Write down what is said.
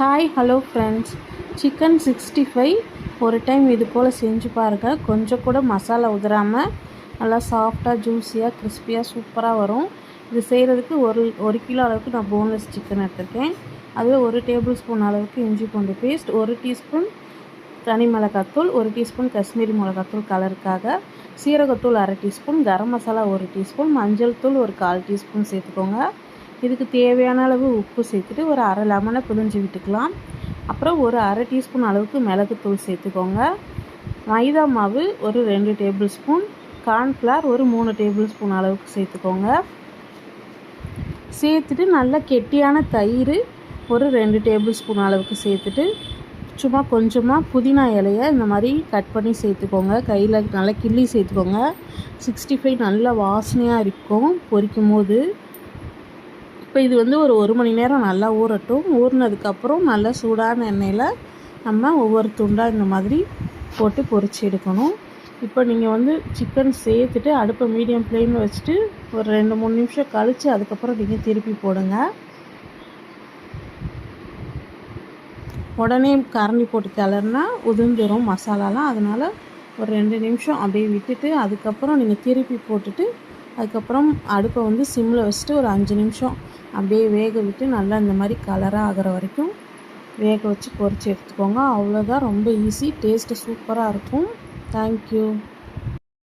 Hi hello friends chicken sixty five ஒரு time இது போல் செஞ்சு பாருங்கள் கொஞ்சம் கூட மசாலா உதிராமல் நல்லா சாஃப்டாக ஜூஸியாக கிறிஸ்பியாக சூப்பராக வரும். இது செய்கிறதுக்கு ஒரு ஒரு கிலோ அளவுக்கு நான் போன்லெஸ் சிக்கன் எடுத்திருக்கேன். அதுவே ஒரு டேபிள் ஸ்பூன் அளவுக்கு இஞ்சி பூண்டு பேஸ்ட் ஒரு டீஸ்பூன் தனி மிளகாத்தூள் ஒரு டீஸ்பூன் காஷ்மீரி மிளகாத்தூள் கலருக்காக சீரகத்தூள் அரை டீஸ்பூன் கரம் மசாலா ஒரு டீஸ்பூன் மஞ்சள் தூள் ஒரு கால் டீஸ்பூன் சேர்த்துக்கோங்க. இதுக்கு தேவையான அளவு உப்பு சேர்த்துட்டு ஒரு அரை லெமனை பிழிஞ்சு விட்டுக்கலாம். அப்புறம் ஒரு அரை டீஸ்பூன் அளவுக்கு மிளகுத்தூள் சேர்த்துக்கோங்க. மைதா மாவு ஒரு ரெண்டு டேபிள் ஸ்பூன் கார்ன்ஃப்ளார் ஒரு மூணு டேபிள் ஸ்பூன் அளவுக்கு சேர்த்துக்கோங்க. சேர்த்துட்டு நல்லா கெட்டியான தயிர் ஒரு ரெண்டு டேபிள் ஸ்பூன் அளவுக்கு சேர்த்துட்டு சும்மா கொஞ்சமாக புதினா இலையை இந்த மாதிரி கட் பண்ணி சேர்த்துக்கோங்க. கையில் நல்லா கிள்ளி சேர்த்துக்கோங்க. சிக்ஸ்டி ஃபைவ் நல்லா வாசனையாக இருக்கும் பொரிக்கும் போது இப்போ இது வந்து ஒரு ஒரு மணி நேரம் நல்லா ஊறட்டும். ஊறினதுக்கப்புறம் நல்லா சூடான எண்ணெயில் நம்ம ஒவ்வொரு துண்டாக இந்த மாதிரி போட்டு பொறிச்சு எடுக்கணும். இப்போ நீங்கள் வந்து சிக்கன் சேர்த்துட்டு அடுப்பை மீடியம் ஃப்ளேமில் வச்சுட்டு ஒரு ரெண்டு மூணு நிமிஷம் கழித்து அதுக்கப்புறம் நீங்கள் திருப்பி போடுங்க. உடனே கரண்டி போட்டு கிளறுனா உதிர்ந்துடும் மசாலாலாம். அதனால் ஒரு ரெண்டு நிமிஷம் அப்படியே விட்டுட்டு அதுக்கப்புறம் நீங்கள் திருப்பி போட்டுட்டு அதுக்கப்புறம் அடுப்பை வந்து சிம்மில் வச்சுட்டு ஒரு அஞ்சு நிமிஷம் அப்படியே வேக விட்டு நல்லா இந்த மாதிரி கலராக ஆகிற வரைக்கும் வேக வச்சு பொரித்து எடுத்துக்கோங்க. அவ்வளோதான் ரொம்ப ஈஸி டேஸ்ட்டு சூப்பராக இருக்கும். தேங்க்யூ